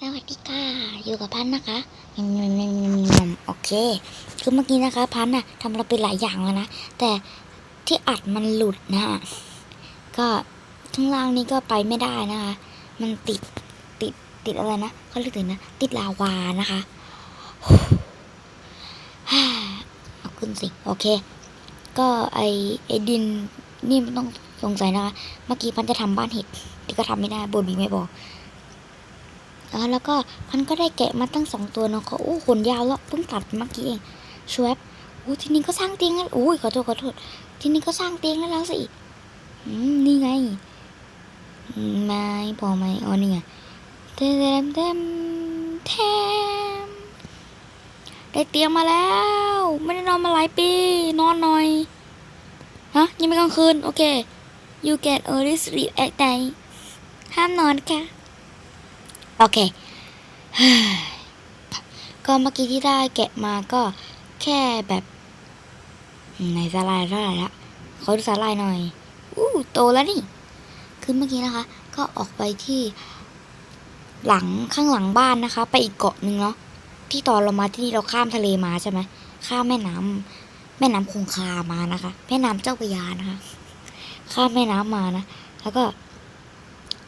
สวัสดีค่ะ อยู่กับพันนะคะยำยำยำยำยำโอเค คือเมื่อกี้นะคะ พันน่ะทำเราไปหลายอย่างแล้วนะ แต่ที่อัดมันหลุดนะก็ข้างล่างนี่ก็ไปไม่ได้นะคะ มันติดติดติดอะไรนะเขาเรียกถึงนะ ติดลาวานะคะเอาขึ้นสิ โอเค ก็ไอไอดินนี่ไม่ต้องสงสัยนะคะ เมื่อกี้พันจะทำบ้านเห็ดที่ก็ทำไม่ได้บนบีไม่บอก อ่าแล้วก็พันก็ได้แกะมาตั้งสองตัวเนาะเขาโอ้ขนยาวแล้วเพิ่งตัดเมื่อกี้เองชวบอู้ที่นี่ก็สร้างเตียงแล้วอุ้ขอโทษขอโทษที่นี่ก็สร้างเตียงแล้วแล้วสิอืมนี่ไงมไม่พอไหมอ๋อนี่ไงเต็มเต็มเต็มได้เตียงมาแล้ว ไม่ได้นอนมาหลายปี นอนหน่อยฮะยังไม่กลางคืน โอเค you get early sleep at night ห้ามนอนค่ะ อเค ก็เมื่อกี้ที่ได้แกะมาก็แค่แบบในสลายเท่าไหร่ละขอดูสาลายหน่อย อู้โตแล้วนี่ คือเมื่อกี้นะคะ ก็ออกไปที่ หลังข้างหลังบ้านนะคะ ไปอีกเกาะหนึ่งเนาะที่ตอนเรามาที่นี่เราข้ามทะเลมาใช่ไหมข้ามแม่น้ำแม่น้ำคงคามานะคะ แม่น้ำเจ้าพระยานะคะ ข้ามแม่น้ำมานะแล้วก็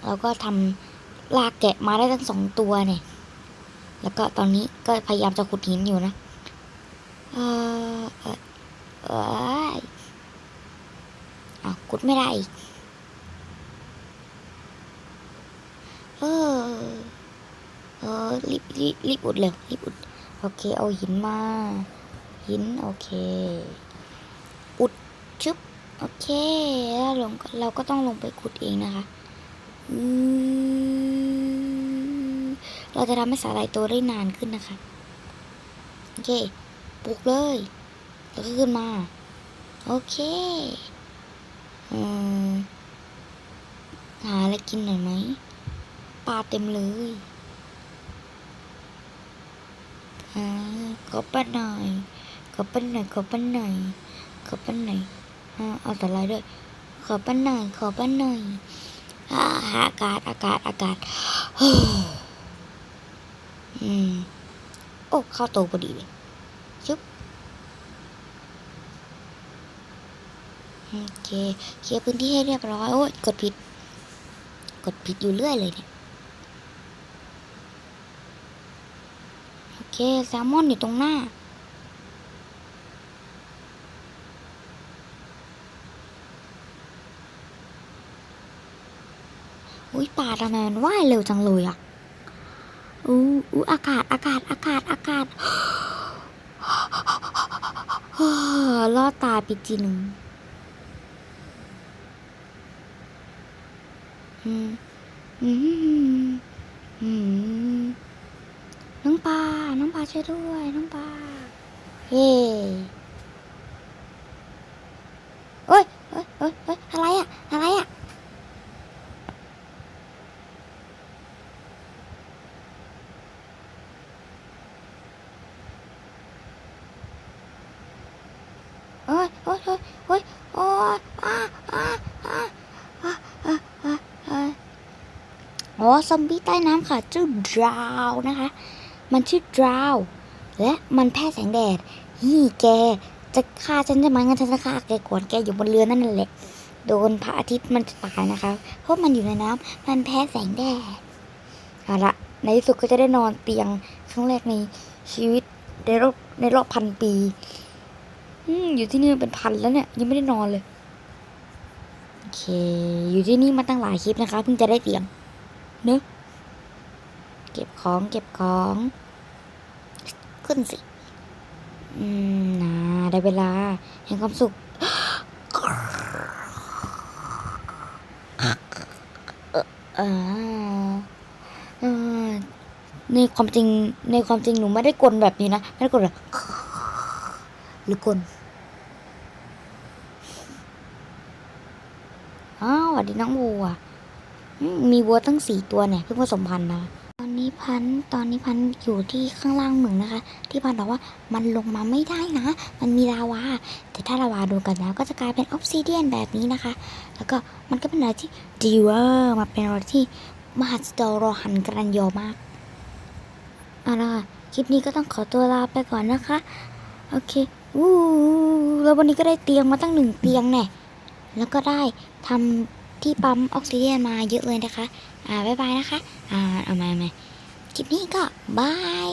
เราก็ทำ ลากแกะมาได้ทั้งสองตัวเนี่ย แล้วก็ตอนนี้ก็พยายามจะขุดหินอยู่นะ เออเออเอยเอาขุดไม่ได้เออ เออ รีบรีบรีบอุดเร็วรีบอุด โอเค เอาหินมา หิน โอเค อุดชึบ โอเค แล้วลงเราก็ต้องลงไปขุดเองนะคะ อืม เราจะทำให้สาหร่ายโตได้นานขึ้นนะคะ โอเค ปลูกเลย แล้วก็ขึ้นมา โอเคอืมหาอะไรกินหน่อยไหมปลาเต็มเลยอ่าขอปั้นหน่อยขอปั้นหน่อยขอปั้นหน่อยขอปั้นหน่อยอ่าเอาแต่ลายด้วย ขอปั้นหน่อยขอปั้นหน่อยอ่าอากาศอากาศอากาศ อืม โอ้เข้าวโตพอดีเลยชึบโอเค เคลียร์พื้นที่ให้เรียบร้อย โอ้ยกดผิด กดผิดอยู่เรื่อยเลยเนี่ย โอเค แซลมอนอยู่ตรงหน้า อุ้ยป่าทำไมมันว่ายเร็วจังเลยอะ อู้อู้อากาศอากาศอากาศอากาศรอดตาไปจีหนึ่งน้องปลาน้องปลาช่วยด้วย น้องปลาเฮ้เอ้ยเอ้ยเอ้ยเอ้ยอะไรอะอะไรอะ โอ้ยโอ้ยโอ้ยโอ้ยอ้าอ้าอ้าอ๋อซอมบี้ใต้น้ำค่ะชื่อดราวนะคะ มันชื่อดราว และมันแพ้แสงแดดนี่แกจะฆ่าฉันใช่ไหมงั้นฉันจะฆ่าแกก่อนแกอยู่บนเรือนั่นแหละ โดนพระอาทิตย์มันจะตายนะคะ เพราะมันอยู่ในน้ำมันแพ้แสงแดดเอาละในที่สุดก็จะได้นอนเตียงครั้งแรกในชีวิตในรอบในรอบพันปี อืมอยู่ที่นี่เป็นพันแล้วเนี่ย ยังไม่ได้นอนเลย โอเค อยู่ที่นี่มาตั้งหลายคลิปนะคะ เพิ่งจะได้เตียง เนอะเก็บของเก็บของ ขึ้นสิ อืมนะได้เวลาแห่งความสุขเออเออในความจริงในความจริงหนูไม่ได้กลนแบบนี้นะ ไม่ได้กลแบบหรือกลอ้า วสวัสดีน้องวัวมีวัวตั้งสี่ตัวเนี่ยเพิ่งผสมพันธุ์นะตอนนี้พันธุ์ตอนนี้พันธุ์อยู่ที่ข้างล่างเหมืองนะคะ ที่พันธุ์บอกว่ามันลงมาไม่ได้นะ มันมีลาวาแต่ถ้าลาวาโดนกันแล้วก็จะกลายเป็นออฟซิเดียนแบบนี้นะคะ แล้วก็มันก็เป็นอะไรที่ดีเวอร์มาเป็นอะไรที่มหัศจรรย์หันกรันยอมากเอาละค่ะคลิปนี้ก็ต้องขอตัวลาไปก่อนนะคะ โอเคอู้แล้ววันนี้ก็ได้เตียงมาตั้งหนึ่งเตียงแน่แล้วก็ได้ทำ ที่ปั๊มออกซิเจนมาเยอะเลยนะคะ อ่า บ๊ายบายนะคะ อ่า เอามาเอามาคลิปนี้ก็บาย